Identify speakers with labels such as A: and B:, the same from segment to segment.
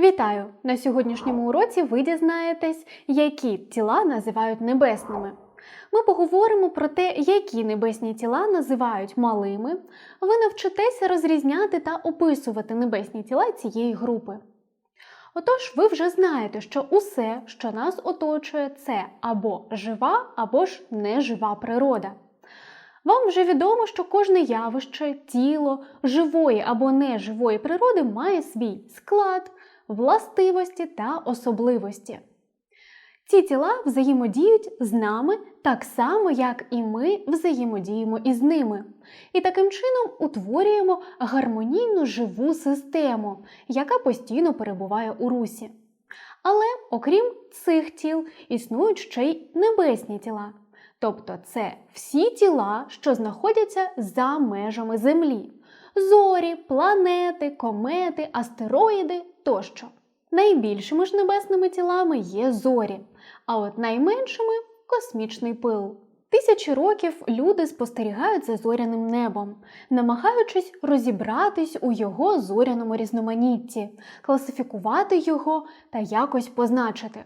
A: Вітаю! На сьогоднішньому уроці ви дізнаєтесь, які тіла називають небесними. Ми поговоримо про те, які небесні тіла називають малими. Ви навчитеся розрізняти та описувати небесні тіла цієї групи. Отож, ви вже знаєте, що усе, що нас оточує, це або жива, або ж нежива природа. Вам вже відомо, що кожне явище, тіло живої або неживої природи має свій склад, властивості та особливості. Ці тіла взаємодіють з нами так само, як і ми взаємодіємо із ними. І таким чином утворюємо гармонійну живу систему, яка постійно перебуває у русі. Але окрім цих тіл існують ще й небесні тіла. Тобто це всі тіла, що знаходяться за межами Землі: зорі, планети, комети, астероїди тощо. Найбільшими ж небесними тілами є зорі, а от найменшими космічний пил. Тисячі років люди спостерігають за зоряним небом, намагаючись розібратись у його зоряному різноманітті, класифікувати його та якось позначити.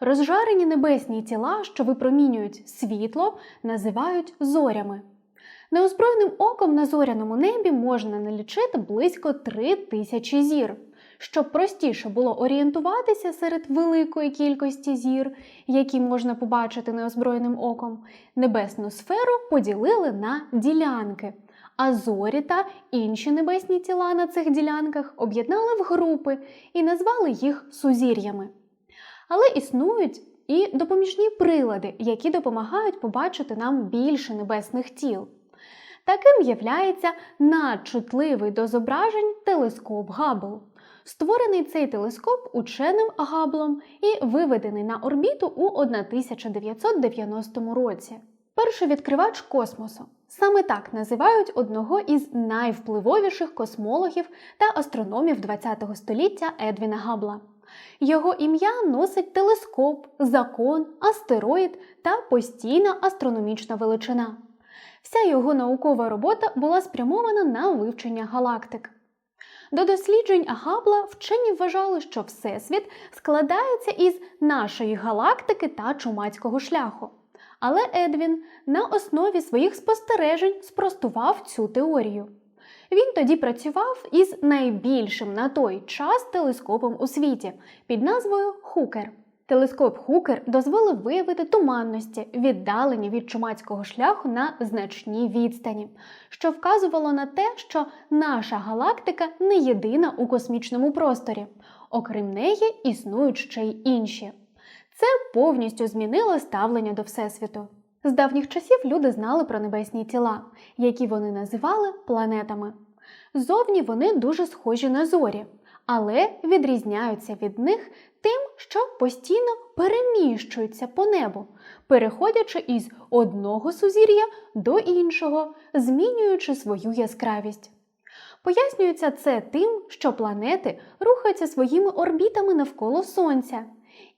A: Розжарені небесні тіла, що випромінюють світло, називають зорями. Неозброєним оком на зоряному небі можна налічити близько три тисячі зір. Щоб простіше було орієнтуватися серед великої кількості зір, які можна побачити неозброєним оком, небесну сферу поділили на ділянки, а зорі та інші небесні тіла на цих ділянках об'єднали в групи і назвали їх сузір'ями. Але існують і допоміжні прилади, які допомагають побачити нам більше небесних тіл. Таким являється надчутливий до зображень телескоп Габл. Створений цей телескоп ученим Габлом і виведений на орбіту у 1990 році. Перший відкривач космосу. Саме так називають одного із найвпливовіших космологів та астрономів ХХ століття Едвіна Габла. Його ім'я носить телескоп, закон, астероїд та постійна астрономічна величина. Вся його наукова робота була спрямована на вивчення галактик. До досліджень Габла вчені вважали, що Всесвіт складається із нашої галактики та чумацького шляху. Але Едвін на основі своїх спостережень спростував цю теорію. Він тоді працював із найбільшим на той час телескопом у світі під назвою Хукер. Телескоп Хукер дозволив виявити туманності, віддалені від чумацького шляху на значній відстані, що вказувало на те, що наша галактика не єдина у космічному просторі. Окрім неї, існують ще й інші. Це повністю змінило ставлення до Всесвіту. З давніх часів люди знали про небесні тіла, які вони називали планетами. Зовні вони дуже схожі на зорі, але відрізняються від них тим, що постійно переміщуються по небу, переходячи із одного сузір'я до іншого, змінюючи свою яскравість. Пояснюється це тим, що планети рухаються своїми орбітами навколо Сонця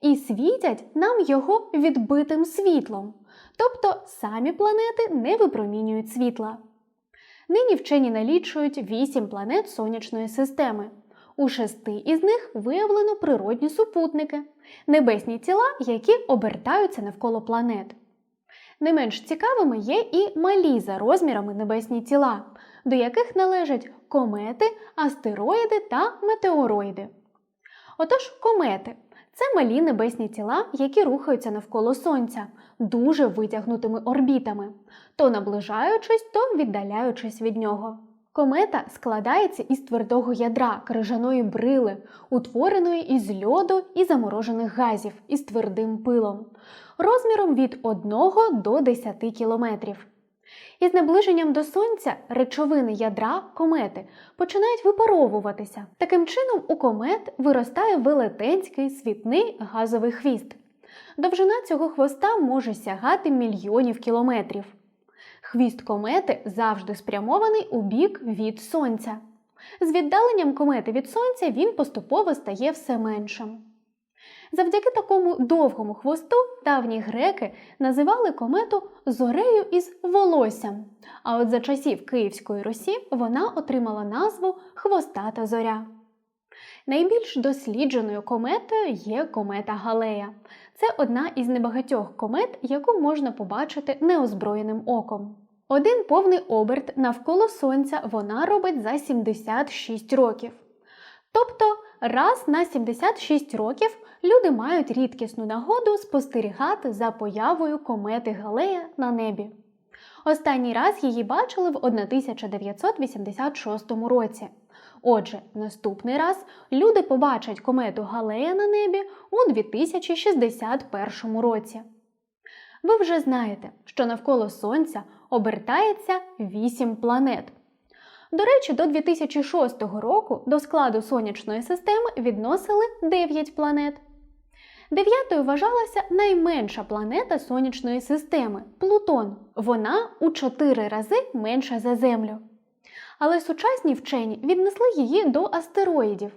A: і світять нам його відбитим світлом, тобто самі планети не випромінюють світла. Нині вчені налічують вісім планет сонячної системи. У шести із них виявлено природні супутники, небесні тіла, які обертаються навколо планет. Не менш цікавими є і малі за розмірами небесні тіла, до яких належать комети, астероїди та метеороїди. Отож, комети це малі небесні тіла, які рухаються навколо Сонця дуже витягнутими орбітами, то наближаючись, то віддаляючись від нього. Комета складається із твердого ядра крижаної брили, утвореної із льоду і заморожених газів із твердим пилом, розміром від 1 до 10 кілометрів. Із наближенням до сонця речовини ядра комети починають випаровуватися. Таким чином, у комет виростає велетенський світний газовий хвіст. Довжина цього хвоста може сягати мільйонів кілометрів. Хвіст комети завжди спрямований у бік від сонця. З віддаленням комети від сонця він поступово стає все меншим. Завдяки такому довгому хвосту давні греки називали комету зорею із волоссям. А от за часів Київської Русі вона отримала назву Хвостата зоря. Найбільш дослідженою кометою є комета Галея. Це одна із небагатьох комет, яку можна побачити неозброєним оком. Один повний оберт навколо Сонця вона робить за 76 років. Тобто раз на 76 років люди мають рідкісну нагоду спостерігати за появою комети Галея на небі. Останній раз її бачили в 1986 році. Отже, наступний раз люди побачать комету Галея на небі у 2061 році. Ви вже знаєте, що навколо Сонця обертається 8 планет. До речі, до 2006 року до складу сонячної системи відносили 9 планет. Дев'ятою вважалася найменша планета сонячної системи Плутон. Вона у 4 рази менша за Землю. Але сучасні вчені віднесли її до астероїдів.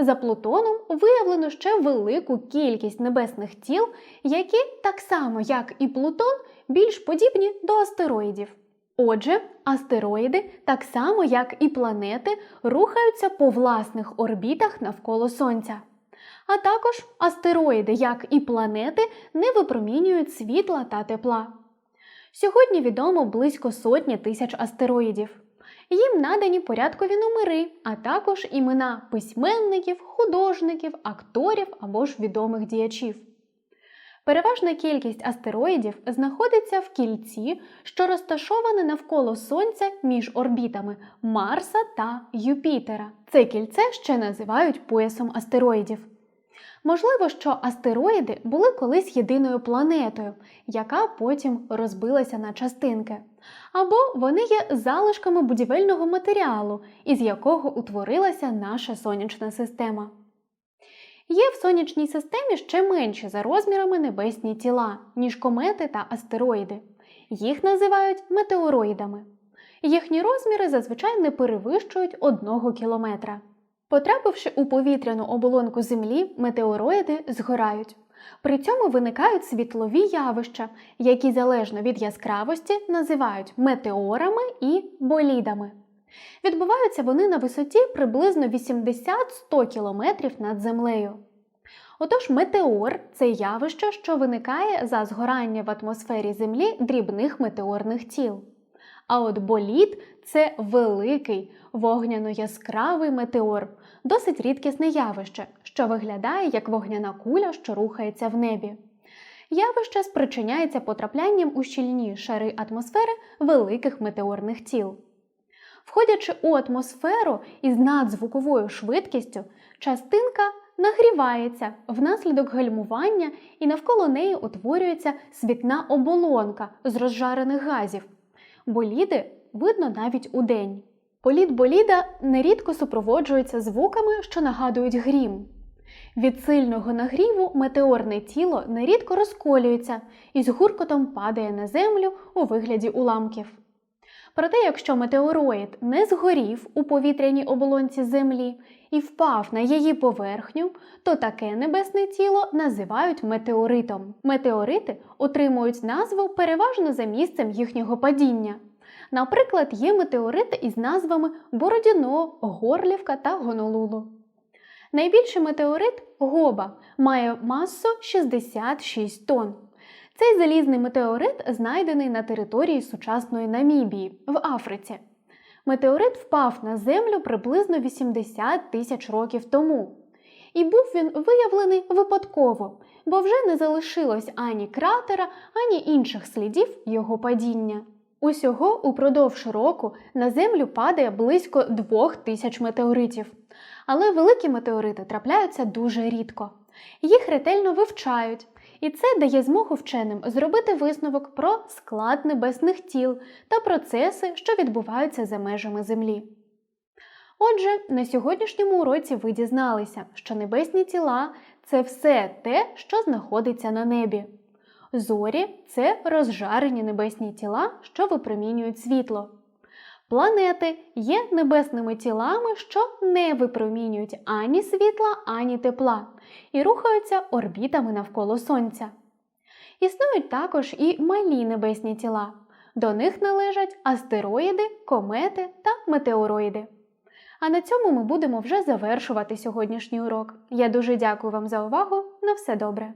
A: За Плутоном виявлено ще велику кількість небесних тіл, які, так само як і Плутон, більш подібні до астероїдів. Отже, астероїди, так само як і планети, рухаються по власних орбітах навколо Сонця. А також астероїди, як і планети, не випромінюють світла та тепла. Сьогодні відомо близько сотні тисяч астероїдів. Їм надані порядкові номери, а також імена письменників, художників, акторів або ж відомих діячів. Переважна кількість астероїдів знаходиться в кільці, що розташоване навколо Сонця між орбітами Марса та Юпітера. Це кільце ще називають поясом астероїдів. Можливо, що астероїди були колись єдиною планетою, яка потім розбилася на частинки, або вони є залишками будівельного матеріалу, із якого утворилася наша сонячна система. Є в сонячній системі ще менші за розмірами небесні тіла, ніж комети та астероїди. Їх називають метеороїдами. Їхні розміри зазвичай не перевищують 1 кілометра. Потрапивши у повітряну оболонку Землі, метеороїди згорають. При цьому виникають світлові явища, які залежно від яскравості називають метеорами і болідами. Відбуваються вони на висоті приблизно 80-100 км над землею. Отож, метеор це явище, що виникає за згорання в атмосфері Землі дрібних метеорних тіл. А от болід це великий вогняно-яскравий метеор, досить рідкісне явище, що виглядає як вогняна куля, що рухається в небі. Явище спричиняється потраплянням у щільні шари атмосфери великих метеорних тіл. Входячи у атмосферу із надзвуковою швидкістю, частинка нагрівається внаслідок гальмування і навколо неї утворюється світна оболонка з розжарених газів. Боліди видно навіть у день. Політ боліда нерідко супроводжується звуками, що нагадують грім. Від сильного нагріву метеорне тіло нерідко розколюється і з гуркотом падає на землю у вигляді уламків. Проте, якщо метеороїд не згорів у повітряній оболонці Землі і впав на її поверхню, то таке небесне тіло називають метеоритом. Метеорити отримують назву переважно за місцем їхнього падіння. Наприклад, є метеорити із назвами Бородіно, Горлівка та Гонолулу. Найбільший метеорит Гоба має масу 66 тонн. Цей залізний метеорит знайдений на території сучасної Намібії в Африці. Метеорит впав на землю приблизно 80 тисяч років тому. І був він виявлений випадково, бо вже не залишилось ані кратера, ані інших слідів його падіння. Усього упродовж року на землю падає близько двох тисяч метеоритів. Але великі метеорити трапляються дуже рідко. Їх ретельно вивчають, і це дає змогу вченим зробити висновок про склад небесних тіл та процеси, що відбуваються за межами Землі. Отже, на сьогоднішньому уроці ви дізналися, що небесні тіла це все те, що знаходиться на небі. Зорі це розжарені небесні тіла, що випромінюють світло. Планети є небесними тілами, що не випромінюють ані світла, ані тепла, і рухаються орбітами навколо Сонця. Існують також і малі небесні тіла. До них належать астероїди, комети та метеороїди. А на цьому ми будемо вже завершувати сьогоднішній урок. Я дуже дякую вам за увагу. На все добре.